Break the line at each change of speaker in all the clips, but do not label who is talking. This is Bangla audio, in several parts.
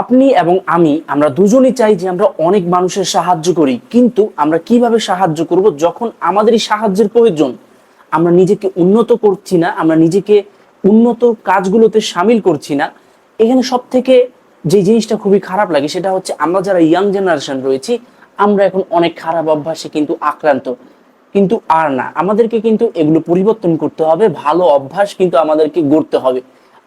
আপনি এবং আমি, আমরা দুজনই চাই যে আমরা অনেক মানুষের সাহায্য করি, কিন্তু আমরা কীভাবে সাহায্য করব যখন আমাদেরই সাহায্যের প্রয়োজন? আমরা নিজেকে উন্নত করছি না, আমরা নিজেকে উন্নত কাজগুলোতে সামিল করছি না। এখানে সব থেকে যে জিনিসটা খুবই খারাপ লাগে সেটা হচ্ছে আমরা যারা ইয়াং জেনারেশন রয়েছি, আমরা এখন অনেক খারাপ অভ্যাসে কিন্তু আক্রান্ত। কিন্তু আর না, আমাদেরকে কিন্তু এগুলো পরিবর্তন করতে হবে, ভালো অভ্যাস কিন্তু আমাদেরকে গড়তে হবে।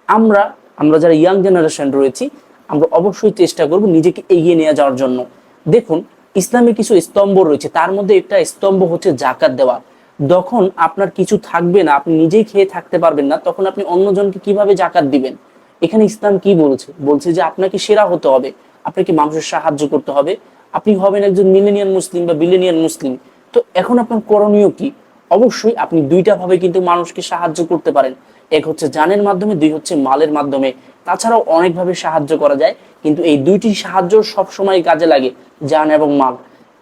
আমরা আমরা যারা ইয়াং জেনারেশন রয়েছি আমরা অবশ্যই চেষ্টা করব নিজেকে এগিয়ে নিয়ে যাওয়ার জন্য। দেখুন, ইসলামে কিছু স্তম্ভ রয়েছে, তার মধ্যে একটা স্তম্ভ হচ্ছে জাকাত দেওয়া। যখন আপনার কিছু থাকবে না, আপনি নিজেই খেয়ে থাকতে পারবেন না, তখন আপনি অন্যজনকে কীভাবে জাকাত দিবেন? এখানে ইসলাম কি বলছে? বলছে যে আপনাকে সেরা হতে হবে, আপনাকে মানুষের সাহায্য করতে হবে। আপনি হবেন একজন মিলেনিয়ান মুসলিম বা বিলেনিয়ান মুসলিম। তো এখন আপনার করণীয় কি? অবশ্যই আপনি দুইটা ভাবে কিন্তু মানুষকে সাহায্য করতে পারেন। এক হচ্ছে জানের মাধ্যমে, দুই হচ্ছে মালের মাধ্যমে। তাছাড়াও অনেকভাবে সাহায্য করা যায়, কিন্তু এই দুইটি সাহায্য সব সময় কাজে লাগে জান এবং মাল।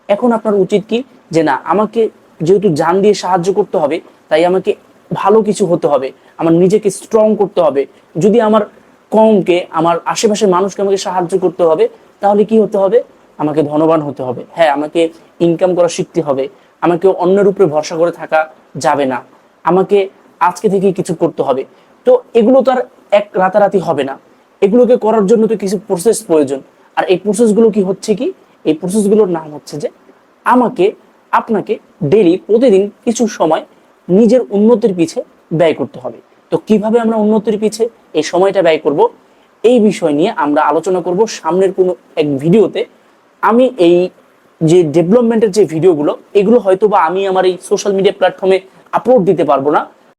এখন আপনার উচিত কি? যে না, আমাকে যেহেতু জান দিয়ে সাহায্য করতে হবে, তাই আমাকে ভালো কিছু হতে হবে, আমার নিজেকে স্ট্রং করতে হবে। যদি আমার কমকে, আমার আশেপাশের মানুষকে আমাকে সাহায্য করতে হবে, তাহলে কি হতে হবে? আমাকে ধনবান হতে হবে। হ্যাঁ আমাকে ইনকাম করা শিখতে হবে। আমাকে অন্যের উপরে ভরসা করে থাকা যাবে না। আমাকে আজকে থেকে কিছু করতে হবে। তো এগুলো তো আর এক রাতারাতি হবে না। এগুলোকে করার জন্য তো কিছু প্রসেস প্রয়োজন। আর এই প্রসেসগুলো কি হচ্ছে কি? এই প্রসেসগুলোর নাম হচ্ছে যে আমাকে, আপনাকে ডেলি প্রতিদিন কিছু সময় নিজের উন্নতির পিছে ব্যয় করতে হবে। তো কীভাবে আমরা উন্নতির পিছে এই সময়টা ব্যয় করব? এই বিষয় নিয়ে আমরা আলোচনা করব। সামনের কোনো এক ভিডিওতে আমি এই যে ডেভেলপমেন্টের যে ভিডিওগুলো এগুলো হয়তো বা আমি আমার এই সোশ্যাল মিডিয়া প্ল্যাটফর্মে আপলোড দিতে পারব না।